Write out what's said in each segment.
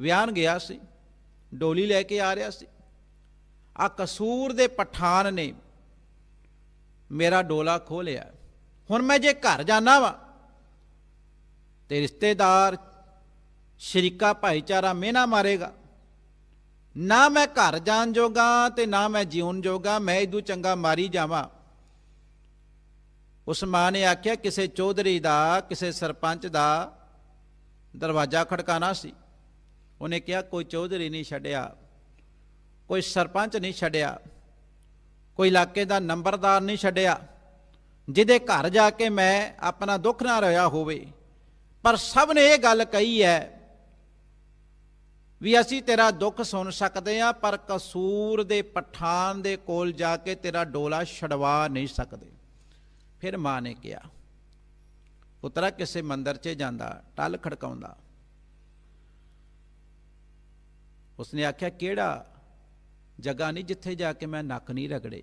ਵਿਆਹਨ ਗਿਆ ਸੀ, ਡੋਲੀ ਲੈ ਕੇ ਆ ਰਿਹਾ ਸੀ। ਆ ਕਸੂਰ ਦੇ ਪਠਾਨ ਨੇ ਮੇਰਾ ਡੋਲਾ ਖੋ ਲਿਆ ਹੁਣ ਮੈਂ ਜੇ ਘਰ ਜਾਣਾ ਵਾ ਤੇ ਰਿਸ਼ਤੇਦਾਰ ਸ਼ਰੀਕਾ ਭਾਈਚਾਰਾ ਮਿਹਣਾ ਮਾਰੇਗਾ। ਨਾ ਮੈਂ ਘਰ ਜਾਣ ਜੋਗਾ ਤੇ ਨਾ ਮੈਂ ਜਿਉਣ ਜੋਗਾ, ਮੈਂ ਇਦੂ ਚੰਗਾ ਮਾਰੀ ਜਾਵਾਂ। ਉਸ ਮਾਂ ਨੇ ਆਖਿਆ, ਕਿਸੇ ਚੌਧਰੀ ਦਾ, ਕਿਸੇ ਸਰਪੰਚ ਦਾ ਦਰਵਾਜ਼ਾ ਖੜਕਾਣਾ ਸੀ। ਉਹਨੇ ਕਿਹਾ, ਕੋਈ ਚੌਧਰੀ ਨਹੀਂ ਛੱਡਿਆ, ਕੋਈ ਸਰਪੰਚ ਨਹੀਂ ਛੱਡਿਆ, ਕੋਈ ਇਲਾਕੇ ਦਾ ਨੰਬਰਦਾਰ ਨਹੀਂ ਛੱਡਿਆ, ਜਿਹਦੇ ਘਰ ਜਾ ਕੇ ਮੈਂ ਆਪਣਾ ਦੁੱਖ ਨਾ ਰੋਇਆ ਹੋਵੇ। ਪਰ ਸਭ ਨੇ ਇਹ ਗੱਲ ਕਹੀ ਹੈ ਵੀ ਅਸੀਂ ਤੇਰਾ ਦੁੱਖ ਸੁਣ ਸਕਦੇ ਹਾਂ, ਪਰ ਕਸੂਰ ਦੇ ਪਠਾਨ ਦੇ ਕੋਲ ਜਾ ਕੇ ਤੇਰਾ ਡੋਲਾ ਛਡਵਾ ਨਹੀਂ ਸਕਦੇ। ਫਿਰ ਮਾਂ ਨੇ ਕਿਹਾ, ਪੁੱਤਰਾ, ਕਿਸੇ ਮੰਦਰ 'ਚ ਜਾਂਦਾ, ਟਲ ਖੜਕਾਉਂਦਾ। ਉਸਨੇ ਆਖਿਆ, ਕਿਹੜਾ ਜਗ੍ਹਾ ਨਹੀਂ ਜਿੱਥੇ ਜਾ ਕੇ ਮੈਂ ਨੱਕ ਨਹੀਂ ਰਗੜੇ,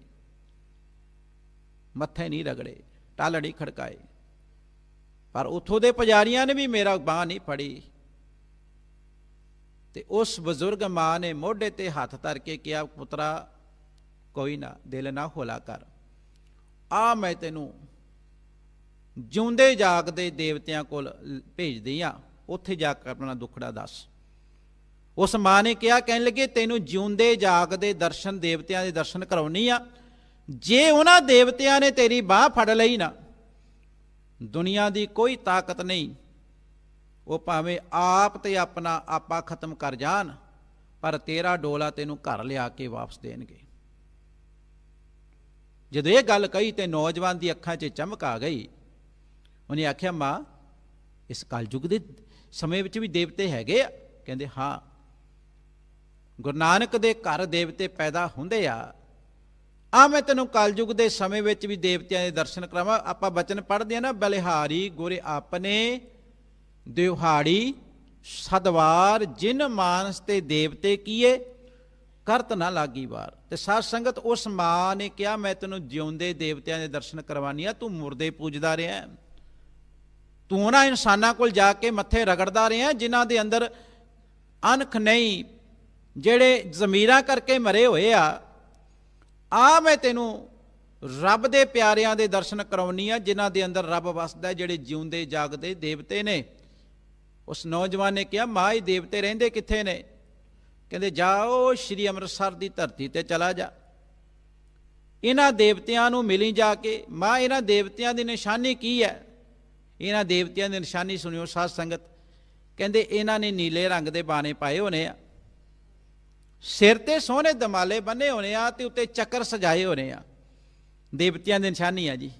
ਮੱਥੇ ਨਹੀਂ ਰਗੜੇ ਟਾਲੜੀ ਖੜਕਾਏ, ਪਰ ਉਥੋਂ ਦੇ ਪੁਜਾਰੀਆਂ ਨੇ ਵੀ ਮੇਰਾ ਬਾਹ ਨਹੀਂ ਫੜੀ। ਤੇ ਉਸ ਬਜ਼ੁਰਗ ਮਾਂ ਨੇ ਮੋਢੇ ਤੇ ਹੱਥ ਧਰ ਕੇ ਕਿਹਾ, ਪੁੱਤਰਾ, ਕੋਈ ਨਾ, ਦਿਲ ਨਾ ਹੋਲਾ ਕਰ। ਆ ਮੈਂ ਤੈਨੂੰ ਜਿਉਂਦੇ ਜਾਗਦੇ ਦੇਵਤਿਆਂ ਕੋਲ ਭੇਜਦੀ ਆ। ਉੱਥੇ ਜਾ ਕੇ ਆਪਣਾ ਦੁੱਖੜਾ ਦੱਸ। ਉਸ ਮਾਂ ਨੇ ਕਿਹਾ, ਕਹਿਣ ਲੱਗੇ, ਤੈਨੂੰ ਜਿਉਂਦੇ ਜਾਗਦੇ ਦਰਸ਼ਨ ਦੇਵਤਿਆਂ ਦੇ ਦਰਸ਼ਨ ਕਰਾਉਣੀ ਆ। ਜੇ ਉਹਨਾਂ ਦੇਵਤਿਆਂ ਨੇ ਤੇਰੀ ਬਾਹ ਫੜ ਲਈ ਨਾ, ਦੁਨੀਆ ਦੀ ਕੋਈ ਤਾਕਤ ਨਹੀਂ। ਉਹ ਭਾਵੇਂ ਆਪ ਤੇ ਆਪਣਾ ਆਪਾ ਖਤਮ ਕਰ ਜਾਣ, ਪਰ ਤੇਰਾ ਡੋਲਾ ਤੈਨੂੰ ਘਰ ਲਿਆ ਕੇ ਵਾਪਸ ਦੇਣਗੇ। ਜਦੋਂ ਇਹ ਗੱਲ ਕਹੀ ਤੇ ਨੌਜਵਾਨ ਦੀ ਅੱਖਾਂ 'ਚ ਚਮਕ ਆ ਗਈ। ਉਹਨੇ ਆਖਿਆ, ਮਾਂ, ਇਸ ਕਲਯੁਗ ਦੇ ਸਮੇਂ ਵਿੱਚ ਵੀ ਦੇਵਤੇ ਹੈਗੇ ਆ? ਕਹਿੰਦੇ, ਹਾਂ। ਗੁਰੂ ਨਾਨਕ ਦੇ ਘਰ ਦੇਵਤੇ ਪੈਦਾ ਹੁੰਦੇ ਆ। ਆ ਮੈਂ ਤੈਨੂੰ ਕਲਯੁਗ ਦੇ ਸਮੇਂ ਵਿੱਚ ਵੀ ਦੇਵਤਿਆਂ ਦੇ ਦਰਸ਼ਨ ਕਰਾਵਾਂ। ਆਪਾਂ ਬਚਨ ਪੜ੍ਹਦੇ ਆ ਨਾ, ਬਲਿਹਾਰੀ, ਗੁਰ ਆਪਣੇ ਦਿਵਹਾੜੀ ਸਦਵਾਰ, ਜਿਨ ਮਾਨਸ ਤੇ ਦੇਵਤੇ ਕੀਏ, ਕਰਤ ਨਾ ਲਾਗੀ ਵਾਰ। ਤੇ ਸਾਧ ਸੰਗਤ ਉਸ ਮਾਂ ਨੇ ਕਿਹਾ, ਮੈਂ ਤੈਨੂੰ ਜਿਉਂਦੇ ਦੇਵਤਿਆਂ ਦੇ ਦਰਸ਼ਨ ਕਰਵਾਨੀ ਆ ਤੂੰ ਮੁਰਦੇ ਪੂਜਦਾ ਰਿਹਾ ਤੂੰ ਉਹਨਾਂ ਇਨਸਾਨਾਂ ਕੋਲ ਜਾ ਕੇ ਮੱਥੇ ਰਗੜਦਾ ਰਿਹਾ ਜਿਨ੍ਹਾਂ ਦੇ ਅੰਦਰ ਅਨਖ ਨਹੀਂ ਜਿਹੜੇ ਜ਼ਮੀਰਾਂ ਕਰਕੇ ਮਰੇ ਹੋਏ ਆ ਆ ਮੈਂ ਤੈਨੂੰ ਰੱਬ ਦੇ ਪਿਆਰਿਆਂ ਦੇ ਦਰਸ਼ਨ ਕਰਾਉਣੀ ਆ, ਜਿਨ੍ਹਾਂ ਦੇ ਅੰਦਰ ਰੱਬ ਵਸਦਾ ਜਿਹੜੇ ਜਿਉਂਦੇ, ਜਾਗਦੇ ਦੇਵਤੇ ਨੇ। ਉਸ ਨੌਜਵਾਨ ਨੇ ਕਿਹਾ, ਮਾਂ, ਇਹ ਦੇਵਤੇ ਰਹਿੰਦੇ ਕਿੱਥੇ ਨੇ? ਕਹਿੰਦੇ, ਜਾਓ, ਸ਼੍ਰੀ ਅੰਮ੍ਰਿਤਸਰ ਦੀ ਧਰਤੀ ਤੇ ਚਲਾ ਜਾ। ਇਹਨਾਂ ਦੇਵਤਿਆਂ ਨੂੰ ਮਿਲੀ ਜਾ ਕੇ, ਮਾਂ, ਇਹਨਾਂ ਦੇਵਤਿਆਂ ਦੀ ਨਿਸ਼ਾਨੀ ਕੀ ਹੈ? ਇਹਨਾਂ ਦੇਵਤਿਆਂ ਦੀ ਨਿਸ਼ਾਨੀ ਸੁਣਿਓ, ਸਾਧ ਸੰਗਤ। ਕਹਿੰਦੇ, ਇਹਨਾਂ ਨੇ ਨੀਲੇ ਰੰਗ ਦੇ ਬਾਣੇ ਪਾਏ ਹੋਣੇ ਆ। ਸਿਰ ਤੇ ਸੋਹਣੇ ਦਮਾਲੇ ਬੰਨੇ ਹੋਣੇ ਆ ਤੇ ਉੱਤੇ ਚੱਕਰ ਸਜਾਏ ਹੋਣੇ ਆ। ਦੇਵਤਿਆਂ ਦੀ ਨਿਸ਼ਾਨੀ ਆ ਜੀ।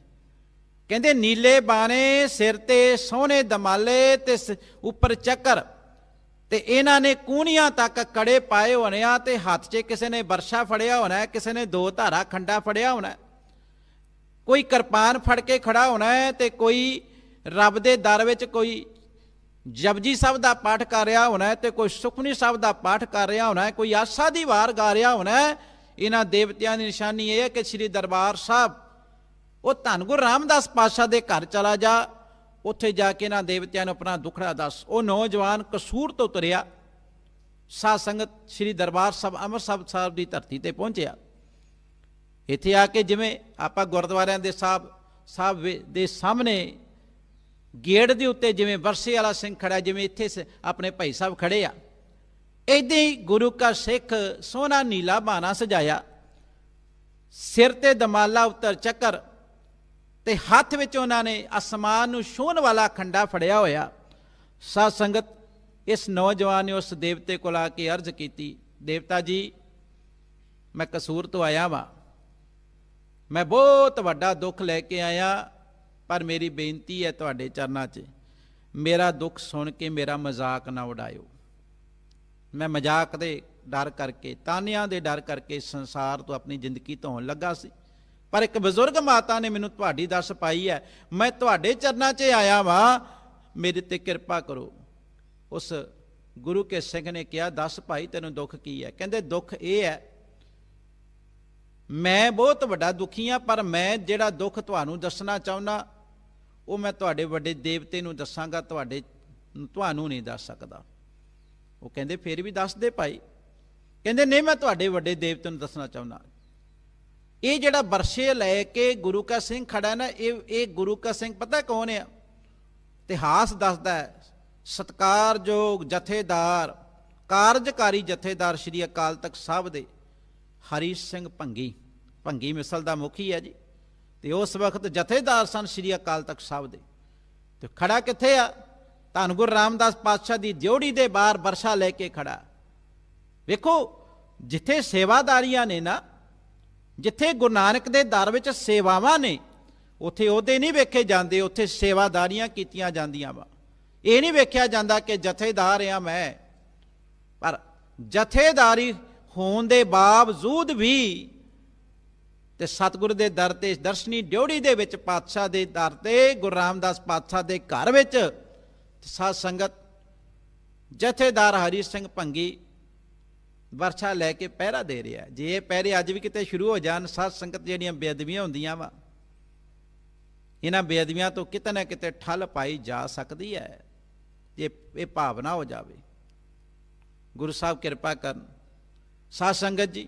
ਕਹਿੰਦੇ ਨੀਲੇ ਬਾਣੇ ਸਿਰ ਤੇ ਸੋਹਣੇ ਦਮਾਲੇ ਤੇ ਉੱਪਰ ਚੱਕਰ ਤੇ ਇਹਨਾਂ ਨੇ ਕੂਣੀਆਂ ਤੱਕ ਕੜੇ ਪਾਏ ਹੋਣੇ ਆ ਤੇ ਹੱਥ 'ਚ ਕਿਸੇ ਨੇ ਬਰਸ਼ਾ ਫੜਿਆ ਹੋਣਾ, ਕਿਸੇ ਨੇ ਦੋ ਧਾਰਾ ਖੰਡਾ ਫੜਿਆ ਹੋਣਾ। ਕੋਈ ਕਿਰਪਾਨ ਫੜ ਕੇ ਖੜਾ ਹੋਣਾ ਹੈ ਤੇ ਕੋਈ ਰੱਬ ਦੇ ਦਰ ਵਿੱਚ ਕੋਈ ਜਪਜੀ ਸਾਹਿਬ ਦਾ ਪਾਠ ਕਰ ਰਿਹਾ ਹੋਣਾ ਹੈ ਤੇ ਕੋਈ ਸੁਖਮਨੀ ਸਾਹਿਬ ਦਾ ਪਾਠ ਕਰ ਰਿਹਾ ਹੋਣਾ ਕੋਈ ਆਸਾ ਦੀ ਵਾਰ ਗਾ ਰਿਹਾ ਹੋਣਾ ਇਹਨਾਂ ਦੇਵਤਿਆਂ ਦੀ ਨਿਸ਼ਾਨੀ ਇਹ ਹੈ ਕਿ ਸ੍ਰੀ ਦਰਬਾਰ ਸਾਹਿਬ, ਉਹ ਧੰਨ ਗੁਰੂ ਰਾਮਦਾਸ ਪਾਤਸ਼ਾਹ ਦੇ ਘਰ ਚਲਾ ਜਾ, ਉੱਥੇ ਜਾ ਕੇ ਇਹਨਾਂ ਦੇਵਤਿਆਂ ਨੂੰ ਆਪਣਾ ਦੁੱਖੜਾ ਦੱਸ। ਉਹ ਨੌਜਵਾਨ ਕਸੂਰ ਤੋਂ ਤੁਰਿਆ, ਸਾਧ ਸੰਗਤ ਸ੍ਰੀ ਦਰਬਾਰ ਸਾਹਿਬ ਅੰਮ੍ਰਿਤਸਰ ਸਾਹਿਬ ਦੀ ਧਰਤੀ ਤੇ ਪਹੁੰਚਿਆ। ਇੱਥੇ ਆ ਕੇ ਜਿਵੇਂ ਆਪਾਂ ਗੁਰਦੁਆਰਿਆਂ ਦੇ ਸਾਹਿਬ ਸਾਹਿਬ ਦੇ ਸਾਹਮਣੇ ਗੇੜ ਦੇ ਉੱਤੇ ਜਿਵੇਂ ਵਰਸੇ ਵਾਲਾ ਸਿੰਘ ਖੜਾ, ਜਿਵੇਂ ਇੱਥੇ ਆਪਣੇ ਭਾਈ ਸਾਹਿਬ ਖੜੇ ਆ। ਇਦਾਂ ਹੀ ਗੁਰੂ ਕਾ ਸਿੱਖ ਸੋਨਾ ਨੀਲਾ ਬਾਣਾ ਸਜਾਇਆ। ਸਿਰ ਤੇ ਦਮਾਲਾ ਉੱਤਰ ਚੱਕਰ ਤੇ ਹੱਥ ਵਿੱਚ ਉਹਨਾਂ ਨੇ ਅਸਮਾਨ ਨੂੰ ਛੂਹਣ ਵਾਲਾ ਖੰਡਾ ਫੜਿਆ ਹੋਇਆ। ਸਾਧ ਸੰਗਤ, ਇਸ ਨੌਜਵਾਨ ਨੇ ਉਸ ਦੇਵਤੇ ਕੋਲ ਆ ਕੇ ਅਰਜ਼ ਕੀਤੀ, ਦੇਵਤਾ ਜੀ, ਮੈਂ ਕਸੂਰ ਤੋਂ ਆਇਆ ਵਾਂ। ਮੈਂ ਬਹੁਤ ਵੱਡਾ ਦੁੱਖ ਲੈ ਕੇ ਆਇਆ। ਪਰ ਮੇਰੀ ਬੇਨਤੀ ਹੈ ਤੁਹਾਡੇ ਚਰਨਾਂ 'ਚ, ਮੇਰਾ ਦੁੱਖ ਸੁਣ ਕੇ ਮੇਰਾ ਮਜ਼ਾਕ ਨਾ ਉਡਾਇਓ। ਮੈਂ ਮਜ਼ਾਕ ਦੇ ਡਰ ਕਰਕੇ, ਤਾਨਿਆਂ ਦੇ ਡਰ ਕਰਕੇ ਸੰਸਾਰ ਤੋਂ ਆਪਣੀ ਜ਼ਿੰਦਗੀ ਧੋਣ ਲੱਗਾ ਸੀ। ਪਰ ਇੱਕ ਬਜ਼ੁਰਗ ਮਾਤਾ ਨੇ ਮੈਨੂੰ ਤੁਹਾਡੀ ਦੱਸ ਪਾਈ ਹੈ, ਮੈਂ ਤੁਹਾਡੇ ਚਰਨਾਂ 'ਚ ਆਇਆ ਵਾਂ, ਮੇਰੇ ਤੇ ਕਿਰਪਾ ਕਰੋ। ਉਸ ਗੁਰੂ ਕੇ ਸਿੰਘ ਨੇ ਕਿਹਾ, ਦੱਸ ਭਾਈ ਤੈਨੂੰ ਦੁੱਖ ਕੀ ਹੈ? ਕਹਿੰਦੇ, ਦੁੱਖ ਇਹ ਹੈ, ਮੈਂ ਬਹੁਤ ਵੱਡਾ ਦੁਖੀ ਆ ਪਰ ਮੈਂ ਜਿਹੜਾ ਦੁੱਖ ਤੁਹਾਨੂੰ ਦੱਸਣਾ ਚਾਹੁੰਦਾ ਉਹ ਮੈਂ ਤੁਹਾਡੇ ਵੱਡੇ ਦੇਵਤੇ ਨੂੰ ਦੱਸਾਂਗਾ, ਤੁਹਾਡੇ ਤੁਹਾਨੂੰ ਨਹੀਂ ਦੱਸ ਸਕਦਾ। ਉਹ ਕਹਿੰਦੇ, ਫੇਰ ਵੀ ਦੱਸ ਦੇ ਭਾਈ। ਕਹਿੰਦੇ, ਨਹੀਂ, ਮੈਂ ਤੁਹਾਡੇ ਵੱਡੇ ਦੇਵਤੇ ਨੂੰ ਦੱਸਣਾ ਚਾਹੁੰਦਾ। ਇਹ ਜਿਹੜਾ ਬਰਸ਼ੇ ਲੈ ਕੇ ਗੁਰੂ ਕਾ ਸਿੰਘ ਖੜਾ ਨਾ, ਇਹ ਇਹ ਗੁਰੂ ਕਾ ਸਿੰਘ ਪਤਾ ਕੌਣ ਆ? ਇਤਿਹਾਸ ਦੱਸਦਾ ਹੈ, ਸਤਕਾਰਯੋਗ ਜਥੇਦਾਰ, ਕਾਰਜਕਾਰੀ ਜਥੇਦਾਰ ਸ੍ਰੀ ਅਕਾਲ ਤਖਤ ਸਾਹਿਬ ਦੇ ਹਰੀ ਸਿੰਘ ਭੰਗੀ। ਭੰਗੀ ਮਿਸਲ ਦਾ ਮੁਖੀ ਹੈ ਜੀ। ਤੇ ਉਸ ਵਕਤ ਜਥੇਦਾਰ ਸਨ ਸ੍ਰੀ ਅਕਾਲ ਤਖਤ ਸਾਹਿਬ ਦੇ। ਤੇ ਖੜਾ ਕਿੱਥੇ ਆ? ਧੰਨ ਗੁਰੂ ਰਾਮਦਾਸ ਪਾਤਸ਼ਾਹ ਦੀ ਦਿਉੜੀ ਦੇ ਬਾਹਰ ਵਰਸ਼ਾ ਲੈ ਕੇ ਖੜਾ। ਵੇਖੋ, ਜਿੱਥੇ ਸੇਵਾਦਾਰੀਆਂ ਨੇ ਨਾ, ਜਿੱਥੇ ਗੁਰੂ ਨਾਨਕ ਦੇ ਦਰ ਵਿੱਚ ਸੇਵਾਵਾਂ ਨੇ, ਉੱਥੇ ਉਹਦੇ ਨਹੀਂ ਵੇਖੇ ਜਾਂਦੇ, ਉੱਥੇ ਸੇਵਾਦਾਰੀਆਂ ਕੀਤੀਆਂ ਜਾਂਦੀਆਂ ਵਾ। ਇਹ ਨਹੀਂ ਵੇਖਿਆ ਜਾਂਦਾ ਕਿ ਜਥੇਦਾਰ ਆ ਮੈਂ। ਪਰ ਜਥੇਦਾਰੀ ਹੋਣ ਦੇ ਬਾਵਜੂਦ ਵੀ ਤੇ ਸਤਿਗੁਰੂ ਦੇ ਦਰ ਤੇ ਦਰਸ਼ਨੀ ਡਿਉੜੀ ਦੇ ਵਿੱਚ ਪਾਤਸ਼ਾਹ ਦੇ ਦਰ ਤੇ, ਗੁਰੂ ਰਾਮਦਾਸ ਪਾਤਸ਼ਾਹ ਦੇ ਘਰ ਵਿੱਚ ਸਾਧ ਸੰਗਤ ਜਥੇਦਾਰ ਹਰੀ ਸਿੰਘ ਭੰਗੀ ਵਰਛਾ ਲੈ ਕੇ ਪਹਿਰਾ ਦੇ ਰਿਹਾ। ਜੇ ਇਹ ਪਹਿਰੇ ਅੱਜ ਵੀ ਕਿਤੇ ਸ਼ੁਰੂ ਹੋ ਜਾਣ, ਸਾਧ ਸੰਗਤ ਜਿਹੜੀਆਂ ਬੇਅਦਬੀਆਂ ਹੁੰਦੀਆਂ ਵਾ, ਇਹਨਾਂ ਬੇਅਦਬੀਆਂ ਤੋਂ ਕਿਤੇ ਨਾ ਕਿਤੇ ਠੱਲ ਪਾਈ ਜਾ ਸਕਦੀ ਹੈ, ਜੇ ਇਹ ਭਾਵਨਾ ਹੋ ਜਾਵੇ। ਗੁਰੂ ਸਾਹਿਬ ਕਿਰਪਾ ਕਰਨ। ਸਾਧ ਸੰਗਤ ਜੀ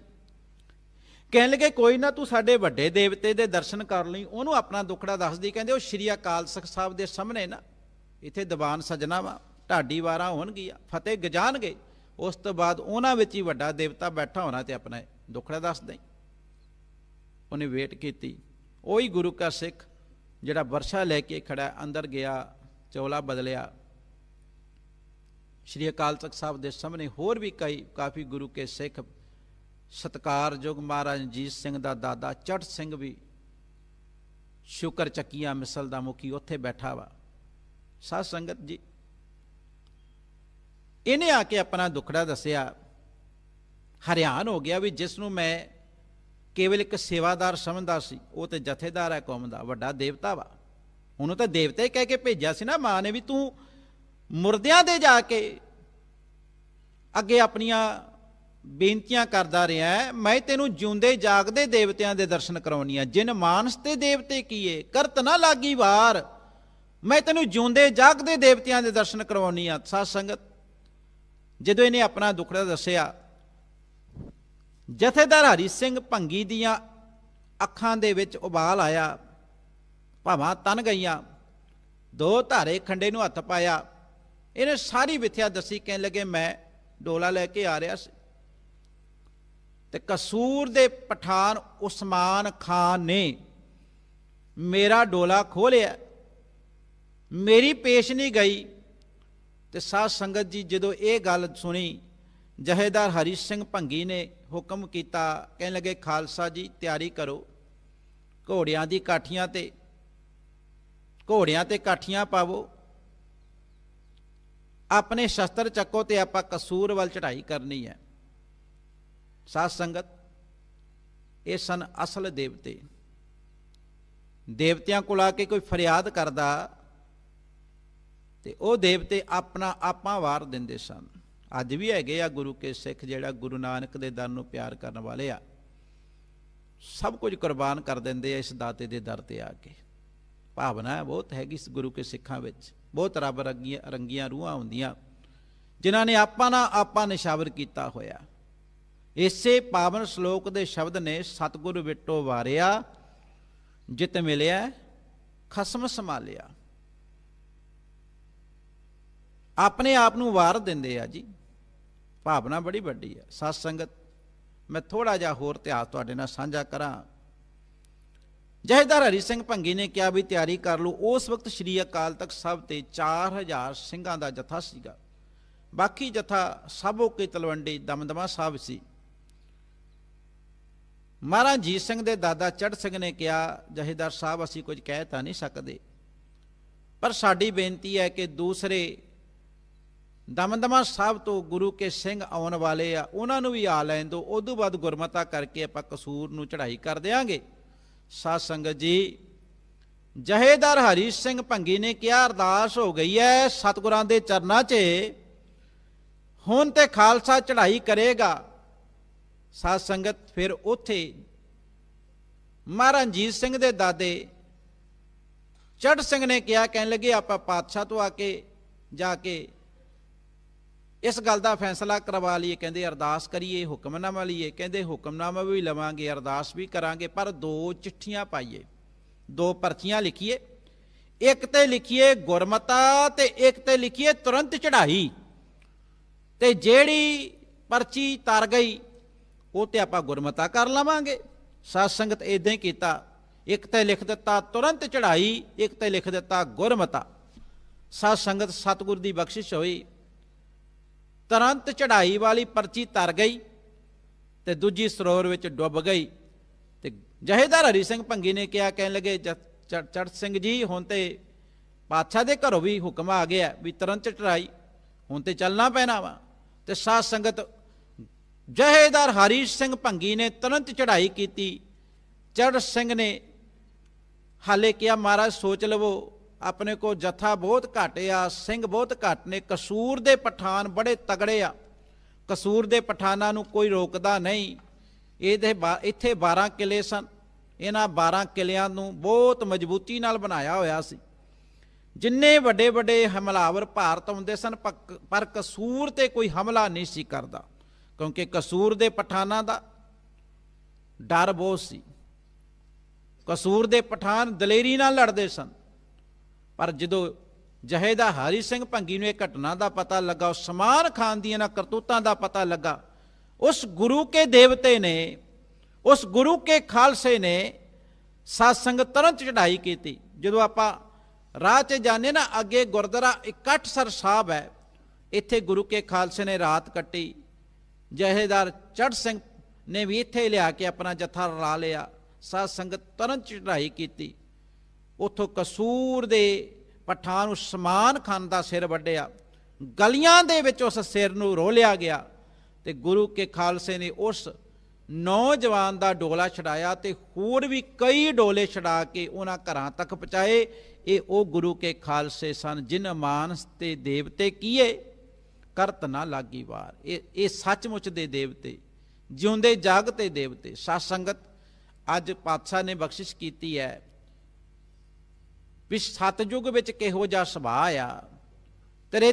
ਕਹਿਣ ਲੱਗੇ, ਕੋਈ ਨਾ, ਤੂੰ ਸਾਡੇ ਵੱਡੇ ਦੇਵਤੇ ਦੇ ਦਰਸ਼ਨ ਕਰ ਲਈ, ਉਹਨੂੰ ਆਪਣਾ ਦੁੱਖੜਾ ਦੱਸਦੀ। ਕਹਿੰਦੇ, ਉਹ ਸ਼੍ਰੀ ਅਕਾਲ ਤਖਤ ਸਾਹਿਬ ਦੇ ਸਾਹਮਣੇ ਨਾ, ਇੱਥੇ ਦੀਵਾਨ ਸਜਣਾ ਵਾ, ਢਾਡੀ ਵਾਰਾਂ ਹੋਣਗੀਆਂ, ਫਤਿਹ ਗਜਾਣਗੇ। ਉਸ ਤੋਂ ਬਾਅਦ ਉਹਨਾਂ ਵਿੱਚ ਹੀ ਵੱਡਾ ਦੇਵਤਾ ਬੈਠਾ ਹੋਣਾ ਤੇ ਆਪਣਾ ਦੁੱਖੜਾ ਦੱਸ ਦੇ ਉਹਨੇ ਵੇਟ ਕੀਤੀ। ਉਹੀ ਗੁਰੂ ਕਾ ਸਿੱਖ, ਜਿਹੜਾ ਵਰਸ਼ਾ ਲੈ ਕੇ ਖੜਾ ਅੰਦਰ ਗਿਆ, ਚੋਲਾ ਬਦਲਿਆ। ਸ਼੍ਰੀ ਅਕਾਲ ਤਖਤ ਸਾਹਿਬ ਦੇ ਸਾਹਮਣੇ ਹੋਰ ਵੀ ਕਈ, ਕਾਫੀ ਗੁਰੂ ਕੇ ਸਿੱਖ ਸਤਕਾਰਯੋਗ ਮਹਾਰਾਜ ਰਣਜੀਤ ਸਿੰਘ ਦਾ ਦਾਦਾ ਚਟ ਸਿੰਘ ਵੀ ਸ਼ੁਕਰ ਚੱਕੀਆਂ ਮਿਸਲ ਦਾ ਮੁਖੀ ਉੱਥੇ ਬੈਠਾ ਵਾ। ਸਾਧ ਸੰਗਤ ਜੀ, ਇਹਨੇ ਆ ਕੇ ਆਪਣਾ ਦੁੱਖੜਾ ਦੱਸਿਆ। ਹਰਿਆਣ ਹੋ ਗਿਆ ਵੀ ਜਿਸ ਨੂੰ ਮੈਂ ਕੇਵਲ ਇੱਕ ਸੇਵਾਦਾਰ ਸਮਝਦਾ ਸੀ, ਉਹ ਤੇ ਜਥੇਦਾਰ ਹੈ ਕੌਮ ਦਾ, ਵੱਡਾ ਦੇਵਤਾ ਵਾ। ਉਹਨੂੰ ਤਾਂ ਦੇਵਤਾ ਹੀ ਕਹਿ ਕੇ ਭੇਜਿਆ ਸੀ ਨਾ ਮਾਂ ਨੇ ਵੀ ਤੂੰ ਮੁਰਦਿਆਂ ਦੇ ਜਾ ਕੇ ਅੱਗੇ ਆਪਣੀਆਂ ਬੇਨਤੀਆਂ ਕਰਦਾ ਰਿਹਾ ਮੈਂ ਤੈਨੂੰ ਜਿਉਂਦੇ ਜਾਗਦੇ ਦੇਵਤਿਆਂ ਦੇ ਦਰਸ਼ਨ ਕਰਾਉਣੀ ਜਿਨ ਮਾਨਸ ਤੇ ਦੇਵਤੇ ਕੀਏ, ਕਰਤ ਨਾ ਲਾਗੀ ਵਾਰ। ਮੈਂ ਤੈਨੂੰ ਜਿਉਂਦੇ ਜਾਗਦੇ ਦੇਵਤਿਆਂ ਦੇ ਦਰਸ਼ਨ ਕਰਵਾਉਣੀ ਆ ਸਾਧ ਸੰਗਤ ਜਦੋਂ ਇਹਨੇ ਆਪਣਾ ਦੁੱਖੜਾ ਦੱਸਿਆ, ਜਥੇਦਾਰ ਹਰੀ ਸਿੰਘ ਭੰਗੀ ਦੀਆਂ ਅੱਖਾਂ ਦੇ ਵਿੱਚ ਉਬਾਲ ਆਇਆ, ਭਾਵਾਂ ਤਨ ਗਈਆਂ। ਦੋ ਧਾਰੇ ਖੰਡੇ ਨੂੰ ਹੱਥ ਪਾਇਆ। ਇਹਨੇ ਸਾਰੀ ਵਿਥਿਆ ਦੱਸੀ, ਕਹਿਣ ਲੱਗੇ, ਮੈਂ ਡੋਲਾ ਲੈ ਕੇ ਆ ਰਿਹਾ ਸੀ। ਤੇ ਕਸੂਰ ਦੇ ਪਠਾਨ ਉਸਮਾਨ ਖਾਨ ਨੇ ਮੇਰਾ ਡੋਲਾ ਖੋਲਿਆ ਮੇਰੀ ਪੇਸ਼ ਨਹੀਂ ਗਈ। ਤੇ ਸਾਧ ਸੰਗਤ ਜੀ ਜਦੋਂ ਇਹ ਗੱਲ ਸੁਣੀ, ਜਹੇਦਾਰ ਹਰੀ ਸਿੰਘ ਭੰਗੀ ਨੇ ਹੁਕਮ ਕੀਤਾ, ਕਹਿਣ ਲੱਗੇ, ਖਾਲਸਾ ਜੀ, ਤਿਆਰੀ ਕਰੋ। ਘੋੜਿਆਂ ਦੀ ਕਾਠੀਆਂ ਤੇ, ਘੋੜਿਆਂ ਤੇ ਕਾਠੀਆਂ ਪਾਵੋ। ਆਪਣੇ ਸ਼ਸਤਰ ਚੱਕੋ ਤੇ ਆਪਾਂ ਕਸੂਰ ਵੱਲ ਚੜ੍ਹਾਈ ਕਰਨੀ ਹੈ। ਸਾਧ ਸੰਗਤ, ਇਹ ਸਨ ਅਸਲ ਦੇਵਤੇ। ਦੇਵਤਿਆਂ ਕੋਲ ਆ ਕੇ ਕੋਈ ਫਰਿਆਦ ਕਰਦਾ ਤੇ ਉਹ ਦੇਵਤੇ ਆਪਣਾ ਆਪਾ ਵਾਰ ਦਿੰਦੇ ਸਨ। ਅੱਜ ਵੀ ਹੈਗੇ ਆ ਗੁਰੂ ਕੇ ਸਿੱਖ ਜਿਹੜਾ ਗੁਰੂ ਨਾਨਕ ਦੇ ਦਰ ਨੂੰ ਪਿਆਰ ਕਰਨ ਵਾਲੇ ਆ। ਸਭ ਕੁਝ ਕੁਰਬਾਨ ਕਰ ਦਿੰਦੇ ਆ ਇਸ ਦਾਤੇ ਦੇ ਦਰ ਤੇ ਆ ਕੇ। ਭਾਵਨਾ ਬਹੁਤ ਹੈਗੀ ਇਸ ਗੁਰੂ ਕੇ ਸਿੱਖਾਂ ਵਿੱਚ। ਬਹੁਤ ਰੱਬ ਰੰਗੀਆਂ ਰੰਗੀਆਂ ਰੂਹਾਂ ਹੁੰਦੀਆਂ, ਜਿਨ੍ਹਾਂ ਨੇ ਆਪਾਂ ਨਾਲ ਆਪਾਂ ਨਿਸ਼ਾਵਰ ਕੀਤਾ ਹੋਇਆ। ਇਸੇ ਪਾਵਨ ਸ਼ਲੋਕ ਦੇ ਸ਼ਬਦ ਨੇ ਸਤਿਗੁਰ ਵਿਟੋ ਵਾਰਿਆ, ਜਿਤ ਮਿਲਿਆ ਖਸਮ ਸੰਭਾਲਿਆ। ਆਪਣੇ ਆਪ ਨੂੰ ਵਾਰ ਦਿੰਦੇ ਆ ਜੀ। ਭਾਵਨਾ ਬੜੀ ਵੱਡੀ ਹੈ ਸਤ ਸੰਗਤ, ਮੈਂ ਥੋੜਾ ਜਿਹਾ ਹੋਰ ਇਤਿਹਾਸ ਤੁਹਾਡੇ ਨਾਲ ਸਾਂਝਾ ਕਰਾਂ। ਜਹੇਦਾਰ ਹਰੀ ਸਿੰਘ ਭੰਗੀ ਨੇ ਕਿਹਾ ਵੀ ਤਿਆਰੀ ਕਰ ਲਓ, ਉਸ ਵਕਤ ਸ਼੍ਰੀ ਅਕਾਲ ਤਖਤ ਸਾਹਿਬ ਤੇ 4000 ਸਿੰਘਾਂ ਦਾ ਜਥਾ ਸੀਗਾ। ਬਾਕੀ ਜਥਾ ਸਾਬੋ ਕੇ ਤਲਵੰਡੀ ਦਮਦਮਾ ਸਾਹਿਬ ਸੀ। ਮਹਾਰਾਜ ਜੀਤ ਸਿੰਘ ਦੇ ਦਾਦਾ ਚੜ ਸਿੰਘ ਨੇ ਕਿਹਾ, ਜਹੇਦਾਰ ਸਾਹਿਬ, ਅਸੀਂ ਕੁਝ ਕਹਿ ਤਾਂ ਨਹੀਂ ਸਕਦੇ। ਪਰ ਸਾਡੀ ਬੇਨਤੀ ਹੈ ਕਿ ਦੂਸਰੇ ਦਮਦਮਾ ਸਾਹਿਬ ਤੋਂ ਗੁਰੂ ਕੇ ਸਿੰਘ ਆਉਣ ਵਾਲੇ ਆ, ਉਹਨਾਂ ਨੂੰ ਵੀ ਆ ਲੈਣ ਦਿਓ। ਉਦੋਂ ਬਾਅਦ ਗੁਰਮਤਾ ਕਰਕੇ ਆਪਾਂ ਕਸੂਰ ਨੂੰ ਚੜ੍ਹਾਈ ਕਰ ਦੇਾਂਗੇ ਸਾਧ ਸੰਗਤ ਜੀ, ਜਹੇਦਾਰ ਹਰੀ ਸਿੰਘ ਭੰਗੀ ਨੇ ਕਿਹਾ, ਅਰਦਾਸ ਹੋ ਗਈ ਹੈ, ਸਤਿਗੁਰਾਂ ਦੇ ਚਰਨਾਂ 'ਚ ਹੁਣ ਤੇ ਖਾਲਸਾ ਚੜ੍ਹਾਈ ਕਰੇਗਾ। ਸਾਧ ਸੰਗਤ ਫਿਰ ਉੱਥੇ ਮਹਾਰਾਜ ਰਣਜੀਤ ਸਿੰਘ ਦੇ ਦਾਦੇ ਚੜ ਸਿੰਘ ਨੇ ਕਿਹਾ, ਕਹਿਣ ਲੱਗੇ, ਆਪਾਂ ਪਾਤਸ਼ਾਹ ਤੋਂ ਆ ਕੇ ਜਾ ਕੇ ਇਸ ਗੱਲ ਦਾ ਫੈਸਲਾ ਕਰਵਾ ਲਈਏ। ਕਹਿੰਦੇ, ਅਰਦਾਸ ਕਰੀਏ, ਹੁਕਮਨਾਮਾ ਲਈਏ। ਕਹਿੰਦੇ, ਹੁਕਮਨਾਮਾ ਵੀ ਲਵਾਂਗੇ, ਅਰਦਾਸ ਵੀ ਕਰਾਂਗੇ, ਪਰ ਦੋ ਚਿੱਠੀਆਂ ਪਾਈਏ। ਦੋ ਪਰਚੀਆਂ ਲਿਖੀਏ। ਇੱਕ ਤੇ ਲਿਖੀਏ ਗੁਰਮਤਾ ਤੇ ਇੱਕ ਤੇ ਲਿਖੀਏ ਤੁਰੰਤ ਚੜਾਈ ਤੇ ਜਿਹੜੀ ਪਰਚੀ ਤਰ ਗਈ ਉਹ ਤੇ ਆਪਾਂ ਗੁਰਮਤਾ ਕਰ ਲਵਾਂਗੇ। ਸਾਧ ਸੰਗਤ ਇਦਾਂ ਹੀ ਕੀਤਾ। ਇੱਕ ਤੇ ਲਿਖ ਦਿੱਤਾ, ਤੁਰੰਤ ਚੜ੍ਹਾਈ, ਇੱਕ ਤੇ ਲਿਖ ਦਿੱਤਾ ਗੁਰਮਤਾ। ਸਾਧ ਸੰਗਤ ਸਤਿਗੁਰ ਦੀ ਬਖਸ਼ਿਸ਼ ਹੋਈ। ਤੁਰੰਤ ਚੜ੍ਹਾਈ ਵਾਲੀ ਪਰਚੀ ਤਰ ਗਈ ਤੇ ਦੂਜੀ ਸਰੋਵਰ ਵਿੱਚ ਡੁੱਬ ਗਈ। ਤੇ ਜਹੇਦਾਰ ਹਰੀ ਸਿੰਘ ਭੰਗੀ ਨੇ ਕਿਹਾ, ਕਹਿਣ ਲੱਗੇ ਚੜ ਸਿੰਘ ਜੀ, ਹੁਣ ਤੇ ਪਾਤਸ਼ਾਹ ਦੇ ਘਰੋਂ ਵੀ ਹੁਕਮ ਆ ਗਿਆ ਵੀ ਤੁਰੰਤ ਚੜਾਈ ਹੁਣ ਤੇ ਚੱਲਣਾ ਪੈਣਾ ਵਾ। ਤੇ ਸਾਧ ਸੰਗਤ ਜਹੇਦਾਰ ਹਰੀ ਸਿੰਘ ਭੰਗੀ ਨੇ ਤੁਰੰਤ ਚੜ੍ਹਾਈ ਕੀਤੀ। ਚੜ ਸਿੰਘ ਨੇ ਹਾਲੇ ਕਿਹਾ, ਮਹਾਰਾਜ, ਸੋਚ ਲਵੋ, ਆਪਣੇ ਕੋ ਜਥਾ ਬਹੁਤ ਘੱਟ ਆ, ਸਿੰਘ ਬਹੁਤ ਘੱਟ ਨੇ, ਕਸੂਰ ਦੇ ਪਠਾਨ ਬੜੇ ਤਗੜੇ ਆ। ਕਸੂਰ ਦੇ ਪਠਾਨਾਂ ਨੂੰ ਕੋਈ ਰੋਕਦਾ ਨਹੀਂ। ਇਹਦੇ ਬਾ- ਇੱਥੇ 12 ਕਿਲੇ ਸਨ। ਇਹਨਾਂ 12 ਕਿਲਿਆਂ ਨੂੰ ਬਹੁਤ ਮਜ਼ਬੂਤੀ ਨਾਲ ਬਣਾਇਆ ਹੋਇਆ ਸੀ। ਜਿੰਨੇ ਵੱਡੇ ਵੱਡੇ ਹਮਲਾਵਰ ਭਾਰਤ ਆਉਂਦੇ ਸਨ ਪੱਕ- ਪਰ ਕਸੂਰ ਤੇ ਕੋਈ ਹਮਲਾ ਨਹੀਂ ਸੀ ਕਰਦਾ। ਕਿਉਂਕਿ ਕਸੂਰ ਦੇ ਪਠਾਨਾਂ ਦਾ ਡਰ ਬਹੁਤ ਸੀ। ਕਸੂਰ ਦੇ ਪਠਾਨ ਦਲੇਰੀ ਨਾਲ ਲੜਦੇ ਸਨ। ਪਰ ਜਦੋਂ ਜਹੇਦਾ ਹਰੀ ਸਿੰਘ ਭੰਗੀ ਨੂੰ ਇਹ ਘਟਨਾ ਦਾ ਪਤਾ ਲੱਗਾ ਉਸ ਸਮਾਨ ਖਾਨ ਦੀਆਂ ਨਾ ਕਰਤੂਤਾਂ ਦਾ ਪਤਾ ਲੱਗਾ, ਉਸ ਗੁਰੂ ਕੇ ਦੇਵਤੇ ਨੇ, ਉਸ ਗੁਰੂ ਕੇ ਖਾਲਸੇ ਨੇ ਸਾਧ ਸੰਗਤ ਤੁਰੰਤ ਚੜ੍ਹਾਈ ਕੀਤੀ। ਜਦੋਂ ਆਪਾਂ ਰਾਹ 'ਚ ਜਾਂਦੇ ਨਾ, ਅੱਗੇ ਗੁਰਦੁਆਰਾ ਇਕੱਠ ਸਰ ਸਾਹਿਬ ਹੈ, ਇੱਥੇ ਗੁਰੂ ਕੇ ਖਾਲਸੇ ਨੇ ਰਾਤ ਕੱਟੀ। ਜਹੇਦਾਰ ਚੜ ਸਿੰਘ ਨੇ ਵੀ ਇੱਥੇ ਲਿਆ ਕੇ ਆਪਣਾ ਜੱਥਾ ਰਲਾ ਲਿਆ। ਸਾਧ ਸੰਗਤ ਤੁਰੰਤ ਚੜਾਈ ਕੀਤੀ। ਉਥੋਂ ਕਸੂਰ ਦੇ ਪਠਾਨ ਨੂੰ ਸਮਾਨ ਖਾਨ ਦਾ ਸਿਰ ਵੱਢਿਆ। ਗਲੀਆਂ ਦੇ ਵਿੱਚ ਉਸ ਸਿਰ ਨੂੰ ਰੋਲਿਆ ਗਿਆ ਤੇ ਗੁਰੂ ਕੇ ਖਾਲਸੇ ਨੇ ਉਸ ਨੌਜਵਾਨ ਦਾ ਡੋਲਾ ਛਡਾਇਆ ਤੇ ਹੋਰ ਵੀ ਕਈ ਡੋਲੇ ਛਡਾ ਕੇ ਉਹਨਾਂ ਘਰਾਂ ਤੱਕ ਪਹੁੰਚਾਏ। ਇਹ ਉਹ ਗੁਰੂ ਕੇ ਖਾਲਸੇ ਸਨ ਜਿਨ ਮਾਨਸ ਤੇ ਦੇਵਤੇ ਕੀਏ। ਕਰਤ ਨਾ ਲਾਗੀ ਵਾਰ। ਇਹ ਇਹ ਸੱਚਮੁੱਚ ਦੇ ਦੇਵਤੇ, ਜਿਉਂਦੇ ਜਗ ਤੇ ਦੇਵਤੇ ਸਤ ਸੰਗਤ ਅੱਜ ਪਾਤਸ਼ਾਹ ਨੇ ਬਖਸ਼ਿਸ਼ ਕੀਤੀ ਹੈ ਵੀ ਸਤਜੁਗ ਵਿੱਚ ਕਿਹੋ ਜਿਹਾ ਸੁਭਾਅ ਆ, ਤੇਰੇ